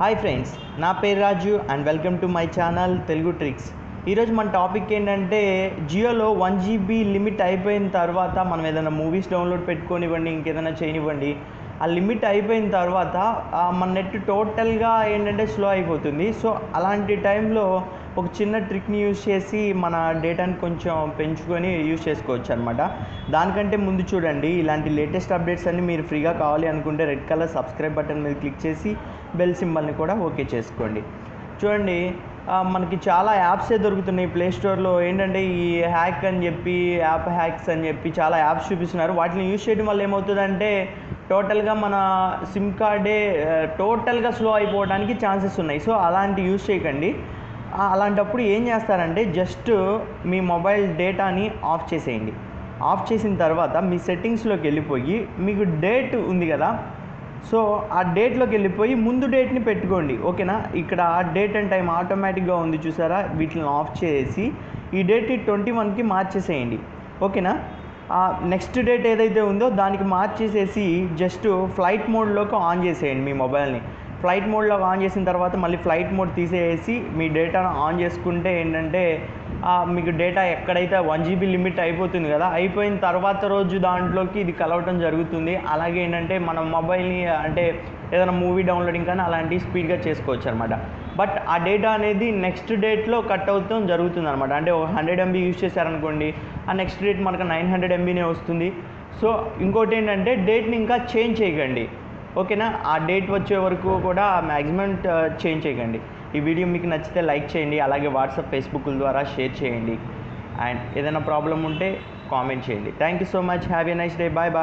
Hi friends నా పేరు Raju and welcome to my channel Telugu tricks ఈరోజు మన టాపిక్ ఏంటంటే జియోలో వన్ జీబీ లిమిట్ అయిపోయిన తర్వాత మనం ఏదైనా మూవీస్ డౌన్లోడ్ పెట్టుకోనివ్వండి ఇంకేదైనా చేయనివ్వండి ఆ లిమిట్ అయిపోయిన తర్వాత మన నెట్ టోటల్గా ఏంటంటే స్లో అయిపోతుంది. సో అలాంటి టైంలో ఒక చిన్న ట్రిక్ని యూజ్ చేసి మన డేటాని కొంచెం పెంచుకొని యూజ్ చేసుకోవచ్చు అనమాట దానికంటే ముందు చూడండి ఇలాంటి లేటెస్ట్ అప్డేట్స్ అన్ని మీరు ఫ్రీగా కావాలి అనుకుంటే రెడ్ కలర్ సబ్స్క్రైబ్ బటన్ మీద క్లిక్ చేసి బెల్ సింబల్ని కూడా ఓకే చేసుకోండి. చూడండి మనకి చాలా యాప్సే దొరుకుతున్నాయి. ప్లే స్టోర్లో ఏంటంటే ఈ హ్యాక్ అని చెప్పి యాప్ హ్యాక్స్ అని చెప్పి చాలా యాప్స్ చూపిస్తున్నారు. వాటిని యూజ్ చేయడం వల్ల ఏమవుతుందంటే టోటల్గా మన సిమ్ కార్డే టోటల్గా స్లో అయిపోవడానికి ఛాన్సెస్ ఉన్నాయి. సో అలాంటి యూజ్ చేయకండి. అలాంటప్పుడు ఏం చేస్తారంటే జస్ట్ మీ మొబైల్ డేటాని ఆఫ్ చేసేయండి. ఆఫ్ చేసిన తర్వాత మీ సెట్టింగ్స్లోకి వెళ్ళిపోయి మీకు డేట్ ఉంది కదా సో ఆ డేట్లోకి వెళ్ళిపోయి ముందు డేట్ని పెట్టుకోండి ఓకేనా? ఇక్కడ ఆ డేట్ అండ్ టైం ఆటోమేటిక్గా ఉంది చూసారా? వీటిని ఆఫ్ చేసి ఈ డేట్ ట్వంటీ వన్కి మార్చేసేయండి ఓకేనా? ఆ నెక్స్ట్ డేట్ ఏదైతే ఉందో దానికి మార్చేసేసి జస్ట్ ఫ్లైట్ మోడ్లోకి ఆన్ చేసేయండి మీ మొబైల్ని. ఫ్లైట్ మోడ్లో ఆన్ చేసిన తర్వాత మళ్ళీ ఫ్లైట్ మోడ్ తీసేసి మీ డేటాను ఆన్ చేసుకుంటే ఏంటంటే మీకు డేటా ఎక్కడైతే వన్ జీబీ లిమిట్ అయిపోతుంది కదా అయిపోయిన తర్వాత రోజు దాంట్లోకి ఇది కలవటం జరుగుతుంది. అలాగే ఏంటంటే మన మొబైల్ని అంటే ఏదైనా మూవీ డౌన్లోడింగ్ కానీ అలాంటివి స్పీడ్గా చేసుకోవచ్చు అనమాట బట్ ఆ డేటా అనేది నెక్స్ట్ డేట్లో కట్ అవుతాం జరుగుతుంది అనమాట అంటే ఒక హండ్రెడ్ ఎంబీ యూజ్ చేశారనుకోండి ఆ నెక్స్ట్ డేట్ మనకు నైన్ హండ్రెడ్ ఎంబీనే వస్తుంది. సో ఇంకోటి ఏంటంటే డేట్ని ఇంకా చేంజ్ చేయకండి. ఓకేనా? ఆ డేట్ వచ్చే వరకు కూడా మ్యాక్సిమం చేంజ్ చేయకండి. ఈ వీడియో మీకు నచ్చితే లైక్ చేయండి అలాగే వాట్సాప్ ఫేస్బుక్ ద్వారా షేర్ చేయండి. అండ్ ఏదైనా ప్రాబ్లం ఉంటే కామెంట్ చేయండి. Thank you so much. Have a nice day. Bye bye.